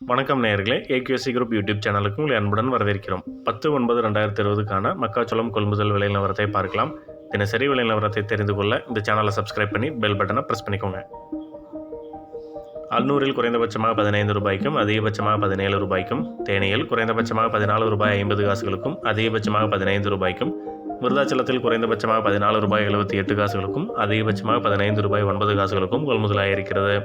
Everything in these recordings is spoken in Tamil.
வணக்கம் நேயர்களே. ஏகேசி குரூப் யூடியூப் சேனலுக்கு உங்களை அன்புடன் வரவேற்கிறோம். பத்து ஒன்பது ரெண்டாயிரத்தி இருபதுக்கான மக்காச்சோளம் கொள்முதல் விலை நிலவரத்தை பார்க்கலாம். தினசரி விலை நிலவரத்தை தெரிந்து கொள்ள இந்த சேனலை சப்ஸ்கிரைப் பண்ணி பெல் பட்டனை ப்ரெஸ் பண்ணிக்கோங்க. அல்நூரில் குறைந்தபட்சமாக பதினைந்து ரூபாய்க்கும் அதிகபட்சமாக பதினேழு ரூபாய்க்கும் தேனியில் குறைந்தபட்சமாக பதினாலு ரூபாய் ஐம்பது காசுகளுக்கும் அதிகபட்சமாக பதினைந்து ரூபாய்க்கும் விருதாச்சலத்தில் குறைந்தபட்சமாக பதினாலு ரூபாய் எழுபத்தி எட்டு காசுகளுக்கும் அதிகபட்சமாக பதினைந்து ரூபாய் ஒன்பது காசுகளுக்கும் கொள்முதலாயிருக்கிறது.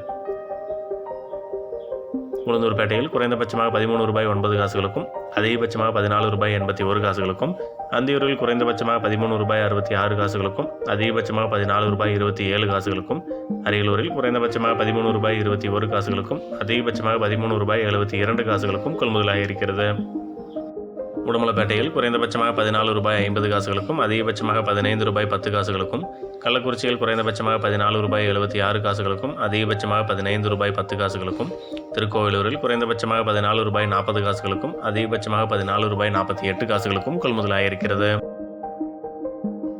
உளுந்தூர்பேட்டையில் குறைந்தபட்சமாக பதிமூணு ரூபாய் ஒன்பது காசுகளுக்கும் அதிகபட்சமாக பதினாலு ரூபாய் எண்பத்தி ஒரு காசுகளுக்கும் அந்தியூரில் குறைந்தபட்சமாக பதிமூணு ரூபாய் அறுபத்தி ஆறு காசுகளுக்கும் அதிகபட்சமாக பதினாலு ரூபாய் இருபத்தி ஏழு காசுகளுக்கும் அரியலூரில் குறைந்தபட்சமாக பதிமூணு ரூபாய் இருபத்தி ஒரு காசுகளுக்கும் அதிகபட்சமாக பதிமூணு ரூபாய் எழுபத்தி இரண்டு காசுகளுக்கும் கொள்முதலாகியிருக்கிறது. உடுமலைப்பேட்டையில் குறைந்தபட்சமாக பதினாலு ரூபாய் ஐம்பது காசுகளுக்கும் அதிகபட்சமாக பதினைந்து ரூபாய் பத்து காசுகளுக்கும் கள்ளக்குறிச்சியில் குறைந்தபட்சமாக பதினாலு ரூபாய் எழுபத்தி ஆறு காசுகளுக்கும் அதிகபட்சமாக பதினைந்து ரூபாய் பத்து காசுகளுக்கும் திருக்கோவிலூரில் குறைந்தபட்சமாக பதினாலு ரூபாய் நாற்பது காசுகளுக்கும் அதிகபட்சமாக பதினாலு ரூபாய் நாற்பத்தி எட்டு காசுகளுக்கும் கொள்முதலாயிருக்கிறது.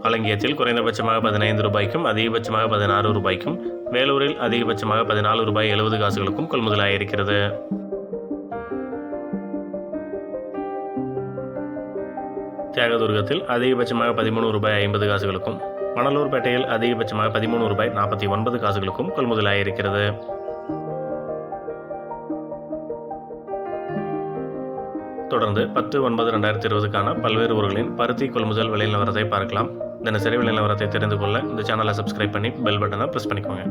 அலங்கியத்தில் குறைந்தபட்சமாக பதினைந்து ரூபாய்க்கும் அதிகபட்சமாக பதினாறு ரூபாய்க்கும் வேலூரில் அதிகபட்சமாக பதினாலு ரூபாய் எழுபது காசுகளுக்கும் கொள்முதலாயிருக்கிறது. தியாகதுர்கத்தில் அதிகபட்சமாக பதிமூணு ரூபாய் ஐம்பது காசுகளுக்கும் மணலூர்பேட்டையில் அதிகபட்சமாக பதிமூணு ரூபாய் நாற்பத்தி ஒன்பது காசுகளுக்கும் கொள்முதலாயிருக்கிறது தொடர்ந்து பத்து ஒன்பது ரெண்டாயிரத்தி இருபதுக்கான பல்வேறு ஊர்களின் பருத்தி கொள்முதல் விலை நிலவரத்தை பார்க்கலாம். தினசரி விலை நிலவரத்தை தெரிந்து கொள்ள இந்த சேனலை சப்ஸ்கிரைப் பண்ணி பெல் பட்டனை ப்ரெஸ் பண்ணிக்கோங்க.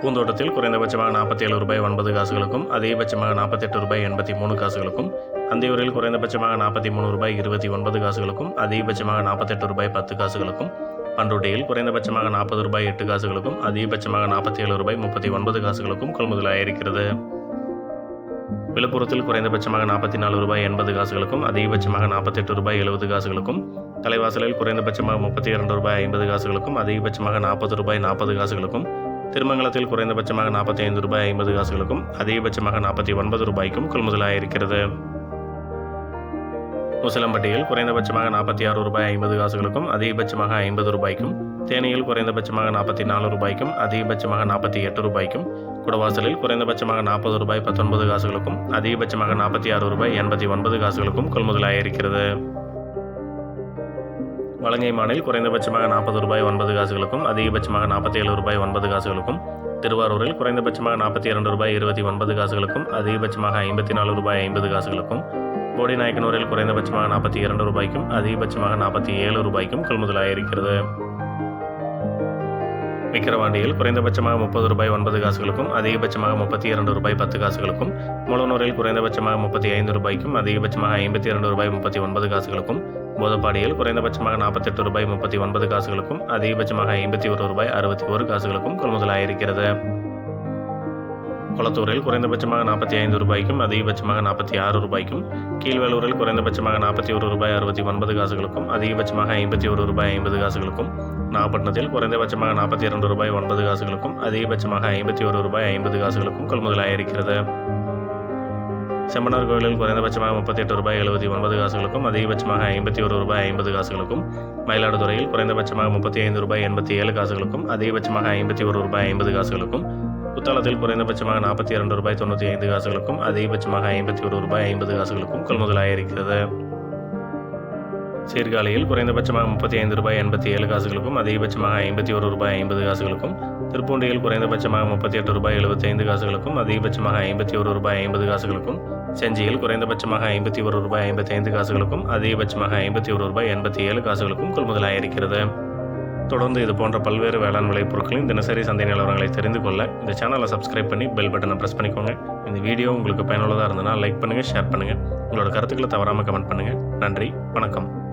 பூந்தோட்டத்தில் குறைந்தபட்சமாக நாற்பத்தி ஏழு ரூபாய் ஒன்பது காசுகளுக்கும் அதிகபட்சமாக நாற்பத்தெட்டு ரூபாய் எண்பத்தி மூணு காசுகளுக்கும் அந்தியூரில் குறைந்தபட்சமாக நாற்பத்தி மூணு ரூபாய் இருபத்தி ஒன்பது காசுகளுக்கும் அதிகபட்சமாக நாற்பத்தெட்டு ரூபாய் பத்து காசுகளுக்கும் பண்ருட்டியில் குறைந்தபட்சமாக நாற்பது ரூபாய் எட்டு காசுகளுக்கும் அதிகபட்சமாக நாற்பத்தி ஏழு ரூபாய் முப்பத்தி ஒன்பது காசுகளுக்கும் கொள்முதலாயிருக்கிறது விழுப்புரத்தில் குறைந்தபட்சமாக நாற்பத்தி நாலு ரூபாய் எண்பது காசுகளுக்கும் அதிகபட்சமாக நாற்பத்தெட்டு ரூபாய் எழுபது காசுகளுக்கும் தலைவாசலில் குறைந்தபட்சமாக முப்பத்தி இரண்டு ரூபாய் ஐம்பது காசுகளுக்கும் அதிகபட்சமாக நாற்பது ரூபாய் நாற்பது காசுகளுக்கும் திருமங்கலத்தில் குறைந்தபட்சமாக நாற்பத்தி ஐந்து ரூபாய் ஐம்பது காசுகளுக்கும் அதிகபட்சமாக நாற்பத்தி ஒன்பது ரூபாய்க்கும் கொள்முதலாக இருக்கிறது முசலம்பட்டியில் குறைந்தபட்சமாக நாற்பத்தி ஆறு ரூபாய் ஐம்பது காசுகளுக்கும் அதிகபட்சமாக ஐம்பது ரூபாய்க்கும் தேனியில் குறைந்தபட்சமாக நாற்பத்தி நாலு ரூபாய்க்கும் அதிகபட்சமாக நாற்பத்தி எட்டு ரூபாய்க்கும் குடவாசலில் குறைந்தபட்சமாக நாற்பது ரூபாய் பத்தொன்பது காசுகளுக்கும் அதிகபட்சமாக நாற்பத்தி ஆறு ரூபாய் எண்பத்தி ஒன்பது காசுகளுக்கும் கொள்முதலாக இருக்கிறது வலங்கைமானில் குறைந்தபட்சமாக நாற்பது ரூபாய் ஒன்பது காசுகளுக்கும் அதிகபட்சமாக நாற்பத்தி ஏழு ரூபாய் ஒன்பது காசுகளுக்கும் திருவாரூரில் குறைந்தபட்சமாக நாற்பத்தி இரண்டு ரூபாய் இருபத்தி ஒன்பது காசுகளுக்கும் அதிகபட்சமாக ஐம்பத்தி நாலு ரூபாய் ஐம்பது காசுகளுக்கும் போடிநாயக்கனூரில் குறைந்தபட்சமாக நாற்பத்தி இரண்டு ரூபாய்க்கும் அதிகபட்சமாக நாற்பத்தி ஏழு ரூபாய்க்கும் கொள்முதலாயிருக்கிறது விக்கிரவாண்டியில் குறைந்தபட்சமாக முப்பது ரூபாய் ஒன்பது காசுகளுக்கும் அதிகபட்சமாக முப்பத்தி இரண்டு ரூபாய் பத்து காசுகளுக்கும் முளனூரில் குறைந்தபட்சமாக முப்பத்தி ஐந்து ரூபாய்க்கும் அதிகபட்சமாக ஐம்பத்தி இரண்டு ரூபாய் முப்பத்தி ஒன்பது காசுகளுக்கும் போதப்பாடியில் குறைந்தபட்சமாக நாற்பத்தெட்டு ரூபாய் முப்பத்தி ஒன்பது காசுகளுக்கும் அதிகபட்சமாக ஐம்பத்தி ஒரு ரூபாய் அறுபத்தி ஒரு காசுகளுக்கும் கொள்முதலாயிருக்கிறது. குளத்தூரில் குறைந்தபட்சமாக நாற்பத்தி ஐந்து ரூபாய்க்கும் அதிகபட்சமாக நாற்பத்தி ஆறு ரூபாய்க்கும் கீழ்வேலூரில் குறைந்தபட்சமாக நாற்பத்தி ஒரு ரூபாய் அறுபத்தி ஒன்பது காசுகளுக்கும் அதிகபட்சமாக ஐம்பத்தி ஒரு ரூபாய் ஐம்பது காசுகளுக்கும் நாகப்பட்டினத்தில் குறைந்தபட்சமாக நாற்பத்தி இரண்டு ரூபாய் ஒன்பது காசுகளுக்கும் அதிகபட்சமாக ஐம்பத்தி ஒரு ரூபாய் ஐம்பது காசுகளுக்கும் கொள்முதலாயிருக்கிறது. செம்பனார் கோயிலில் குறைந்தபட்சமாக முப்பத்தி எட்டு ரூபாய் எழுபத்தி ஒன்பது காசுகளுக்கும் அதிகபட்சமாக ஐம்பத்தி ஒரு ரூபாய் ஐம்பது காசுகளுக்கும். மயிலாடுதுறையில் குறைந்தபட்சமாக முப்பத்தி ஐந்து ரூபாய் எண்பத்தி ஏழு காசுகளுக்கும் அதிகபட்சமாக ஐம்பத்தி ஒரு ரூபாய் ஐம்பது காசுகளுக்கும். புத்தாளத்தில் குறைந்தபட்சமாக நாற்பத்தி இரண்டு ரூபாய் தொண்ணூற்றி ஐந்து காசுகளுக்கும் அதிகபட்சமாக ஐம்பத்தி ஒரு ரூபாய் ஐம்பது காசுகளுக்கும் கொள்முதலாயிருக்கிறது சீர்காழியில் குறைந்தபட்சமாக முப்பத்தி ஐந்து ரூபாய் எண்பத்தி ஏழு காசுகளுக்கும் அதிகபட்சமாக ஐம்பத்தி ஒரு ரூபாய் ஐம்பது காசுகளுக்கும். திருப்பூண்டியில் குறைந்தபட்சமாக முப்பத்தி எட்டு ரூபாய் எழுபத்தி ஐந்து காசுகளுக்கும் அதிகபட்சமாக ஐம்பத்தி ஒரு ரூபாய் ஐம்பது காசுகளுக்கும். செஞ்சியில் குறைந்தபட்சமாக ஐம்பத்தி ஒரு ரூபாய் ஐம்பத்தி ஐந்து காசுகளுக்கும் அதிகபட்சமாக ஐம்பத்தி ஒரு ரூபாய் எண்பத்தி ஏழு காசுகளுக்கும் கொள்முதலாயிருக்கிறது. தொடர்ந்து இது போன்ற பல்வேறு வேளாண் விளைபொருட்களின் தினசரி சந்தை நிலவரங்களை தெரிந்து கொள்ள இந்த சேனலை சப்ஸ்கிரைப் பண்ணி பெல் பட்டனை ப்ரெஸ் பண்ணிக்கோங்க. இந்த வீடியோ உங்களுக்கு பயனுள்ளதாக இருந்ததுன்னா லைக் பண்ணுங்கள் ஷேர் பண்ணுங்கள் உங்களோட கருத்துக்களை தவறாமல் கமெண்ட் பண்ணுங்கள் நன்றி வணக்கம்.